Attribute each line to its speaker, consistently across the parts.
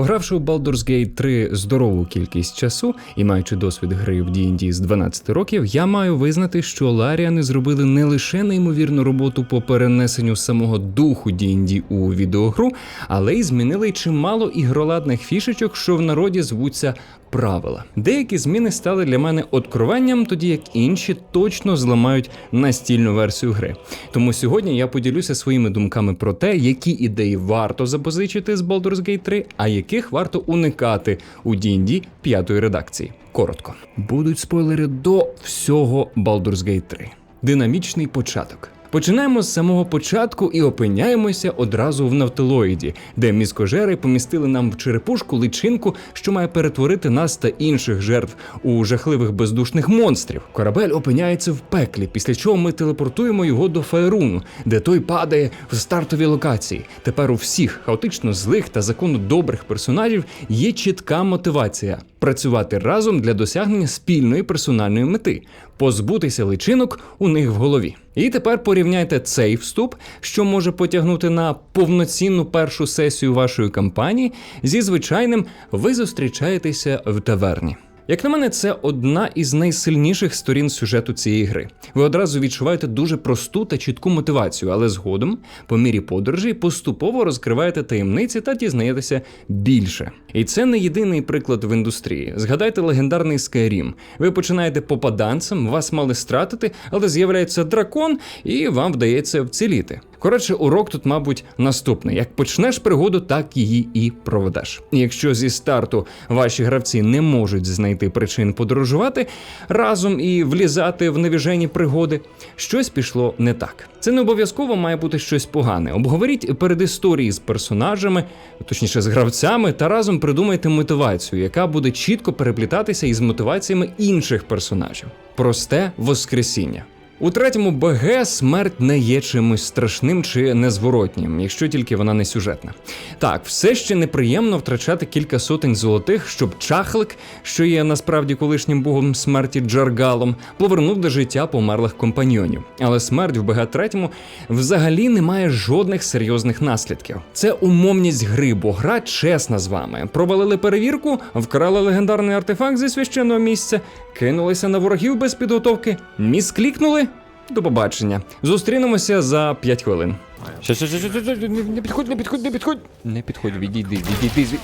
Speaker 1: Погравши у Baldur's Gate 3 здорову кількість часу і маючи досвід гри в D&D з 12 років, я маю визнати, що Ларіани зробили не лише неймовірну роботу по перенесенню самого духу D&D у відеогру, але й змінили чимало ігроладних фішечок, що в народі звуться правила. Деякі зміни стали для мене откровенням, тоді як інші точно зламають настільну версію гри. Тому сьогодні я поділюся своїми думками про те, які ідеї варто запозичити з Baldur's Gate 3, а яких варто уникати у D&D п'ятої редакції. Коротко. Будуть спойлери до всього Baldur's Gate 3. Динамічний початок. Починаємо з самого початку і опиняємося одразу в Навтилоїді, де міскожери помістили нам в черепушку личинку, що має перетворити нас та інших жертв у жахливих бездушних монстрів. Корабель опиняється в пеклі, після чого ми телепортуємо його до Фаеруну, де той падає в стартовій локації. Тепер у всіх хаотично злих та законно добрих персонажів є чітка мотивація працювати разом для досягнення спільної персональної мети позбутися личинок у них в голові. І тепер порівняйте цей вступ, що може потягнути на повноцінну першу сесію вашої кампанії, зі звичайним ви зустрічаєтеся в таверні. Як на мене, це одна із найсильніших сторін сюжету цієї гри. Ви одразу відчуваєте дуже просту та чітку мотивацію, але згодом, по мірі подорожі, поступово розкриваєте таємниці та дізнаєтеся більше. І це не єдиний приклад в індустрії. Згадайте легендарний Skyrim. Ви починаєте попаданцем, вас мали стратити, але з'являється дракон, і вам вдається вціліти. Коротше, урок тут, мабуть, наступний: як почнеш пригоду, так її і проведеш. Якщо зі старту ваші гравці не можуть знайти причин подорожувати разом і влізати в невіжені пригоди, щось пішло не так. Це не обов'язково має бути щось погане. Обговоріть передісторії з персонажами, точніше з гравцями, та разом придумайте мотивацію, яка буде чітко переплітатися із мотиваціями інших персонажів. Просте воскресіння. У третьому БГ смерть не є чимось страшним чи незворотнім, якщо тільки вона не сюжетна. Так, все ще неприємно втрачати кілька сотень золотих, щоб чахлик, що є насправді колишнім богом смерті Джаргалом, повернув до життя померлих компаньйонів. Але смерть в БГ третьому взагалі не має жодних серйозних наслідків. Це умовність гри, бо гра чесна з вами. Провалили перевірку, вкрали легендарний артефакт зі священного місця, кинулися на ворогів без підготовки, місклікнули. До побачення. Зустрінемося за 5 хвилин.
Speaker 2: Ще, ще, ще, ще, ще, ще, не не підходь, не підходь, не підходь. Не підходь, відійди, відійди. звід.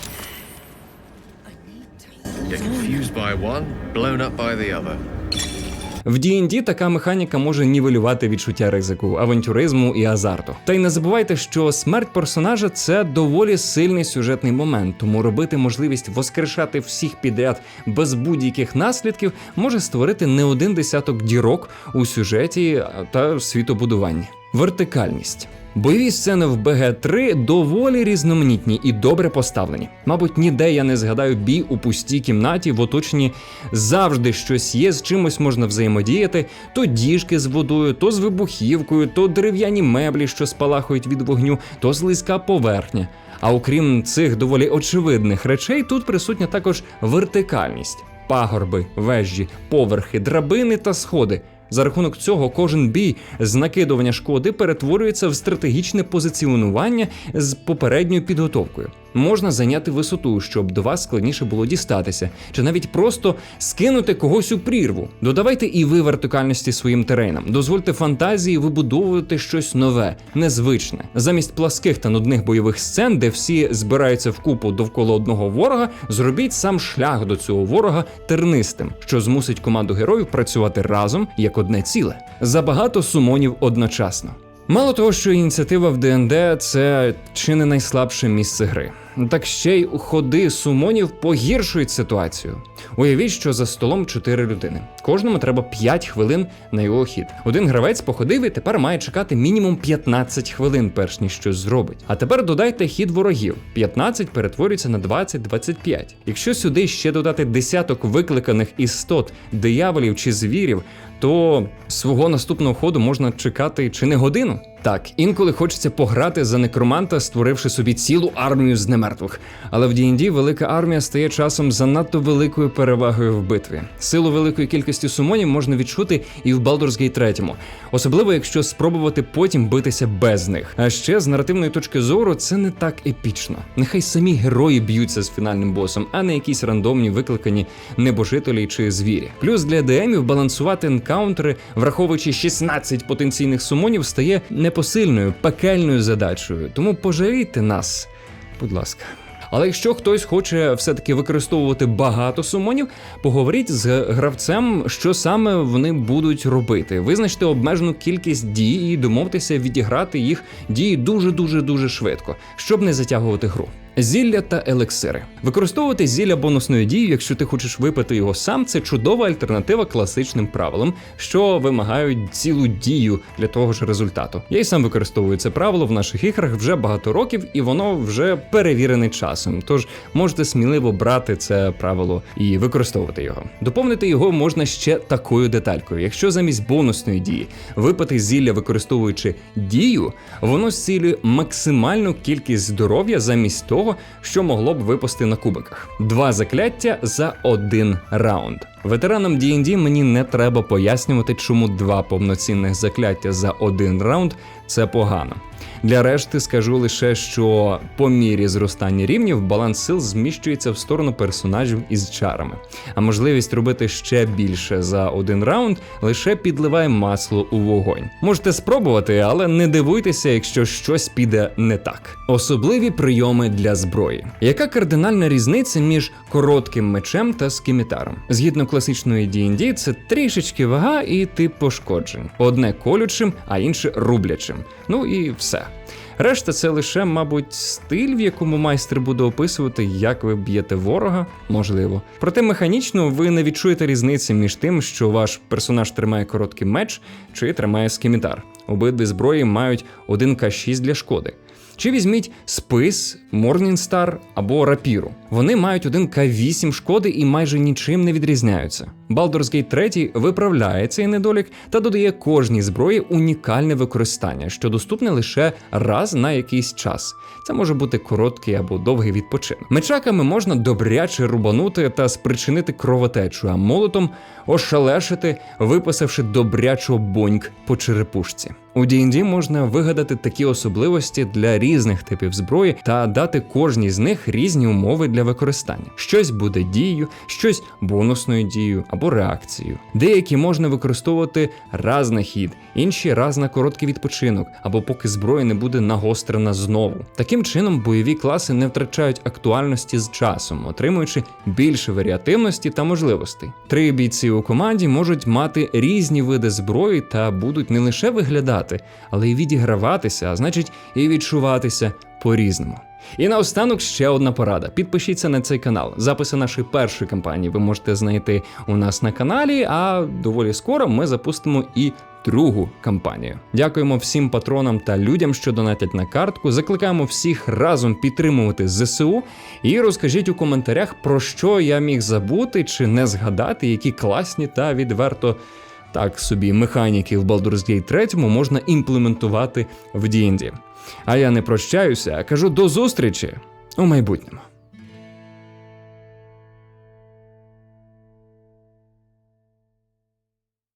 Speaker 3: You're confused by one, blown up by the other.
Speaker 1: В D&D така механіка може нівелювати відчуття ризику, авантюризму і азарту. Та й не забувайте, що смерть персонажа це доволі сильний сюжетний момент, тому робити можливість воскрешати всіх підряд без будь-яких наслідків може створити не один десяток дірок у сюжеті та світобудуванні. Вертикальність. Бойові сцени в БГ-3 доволі різноманітні і добре поставлені. Мабуть, ніде я не згадаю бій у пустій кімнаті в оточенні завжди щось є, з чимось можна взаємодіяти: то діжки з водою, то з вибухівкою, то дерев'яні меблі, що спалахують від вогню, то слизька поверхня. А окрім цих доволі очевидних речей, тут присутня також вертикальність: пагорби, вежі, поверхи, драбини та сходи. За рахунок цього кожен бій з накидування шкоди перетворюється в стратегічне позиціонування з попередньою підготовкою. Можна зайняти висоту, щоб до вас складніше було дістатися, чи навіть просто скинути когось у прірву. Додавайте і ви вертикальності своїм теренам. Дозвольте фантазії вибудовувати щось нове, незвичне. Замість пласких та нудних бойових сцен, де всі збираються вкупу довкола одного ворога, зробіть сам шлях до цього ворога тернистим, що змусить команду героїв працювати разом як одне ціле. Забагато сумонів одночасно. Мало того, що ініціатива в ДНД це чи не найслабше місце гри. Так ще й ходи сумонів погіршують ситуацію. Уявіть, що за столом чотири людини. Кожному треба 5 хвилин на його хід. Один гравець походив і тепер має чекати мінімум 15 хвилин, перш ніж щось зробить. А тепер додайте хід ворогів. 15 перетворюється на 20-25. Якщо сюди ще додати десяток викликаних істот, дияволів чи звірів, то свого наступного ходу можна чекати чи не годину. Так, інколи хочеться пограти за некроманта, створивши собі цілу армію з немертвих. Але в D&D велика армія стає часом занадто великою суттєвою перевагою в битві. Силу великої кількості сумонів можна відчути і в Baldur's Gate 3, особливо якщо спробувати потім битися без них. А ще з наративної точки зору це не так епічно. Нехай самі герої б'ються з фінальним босом, а не якісь рандомні викликані небожителі чи звірі. Плюс для ДМів балансувати енкаунтери, враховуючи 16 потенційних сумонів, стає непосильною пекельною задачею. Тому пожалійте нас, будь ласка. Але якщо хтось хоче все-таки використовувати багато сумонів, поговоріть з гравцем, що саме вони будуть робити. Визначте обмежену кількість дій і домовтеся відіграти їх дії дуже дуже дуже швидко, щоб не затягувати гру. Зілля та елексири. Використовувати зілля бонусної дії, якщо ти хочеш випити його сам, це чудова альтернатива класичним правилам, що вимагають цілу дію для того ж результату. Я й сам використовую це правило в наших іграх вже багато років, і воно вже перевірене часом. Тож можете сміливо брати це правило і використовувати його. Доповнити його можна ще такою деталькою. Якщо замість бонусної дії випити зілля, використовуючи дію, воно зцілює максимальну кількість здоров'я замість того, що могло б випасти на кубиках. Два закляття за один раунд. Ветеранам D&D мені не треба пояснювати, чому два повноцінних закляття за один раунд це погано. Для решти скажу лише, що по мірі зростання рівнів баланс сил зміщується в сторону персонажів із чарами, а можливість робити ще більше за один раунд лише підливає масло у вогонь. Можете спробувати, але не дивуйтеся, якщо щось піде не так. Особливі прийоми для зброї. Яка кардинальна різниця між коротким мечем та скімітаром? Згідно класичної D&D, це трішечки вага і тип пошкоджень: одне колючим, а інше рублячим. Ну і все. Решта це лише, мабуть, стиль, в якому майстер буде описувати, як ви б'єте ворога, можливо. Проте механічно ви не відчуєте різниці між тим, що ваш персонаж тримає короткий меч чи тримає скімітар. Обидві зброї мають 1К6 для шкоди. Чи візьміть спис, Morningstar або рапіру. Вони мають 1К8 шкоди і майже нічим не відрізняються. Baldur's Gate 3 виправляє цей недолік та додає кожній зброї унікальне використання, що доступне лише раз на якийсь час. Це може бути короткий або довгий відпочинок. Мечаками можна добряче рубанути та спричинити кровотечу, а молотом ошалешити, виписавши добрячо боньк по черепушці. У D&D можна вигадати такі особливості для різних типів зброї та дати кожній з них різні умови для використання. Щось буде дією, щось бонусною дією або реакцією. Деякі можна використовувати раз на хід, інші раз на короткий відпочинок, або поки зброя не буде нагострена знову. Таким чином, бойові класи не втрачають актуальності з часом, отримуючи більше варіативності та можливостей. Три бійці у команді можуть мати різні види зброї та будуть не лише виглядати, але й відіграватися, а значить, і відчуватися по-різному. І наостанок ще одна порада. Підпишіться на цей канал. Записи нашої першої кампанії ви можете знайти у нас на каналі, а доволі скоро ми запустимо і другу кампанію. Дякуємо всім патронам та людям, що донатять на картку. Закликаємо всіх разом підтримувати ЗСУ. І розкажіть у коментарях, про що я міг забути чи не згадати, які класні та відверто. Так собі механіки в Baldur's Gate 3 можна імплементувати в D&D. А я не прощаюся, а кажу до зустрічі у майбутньому.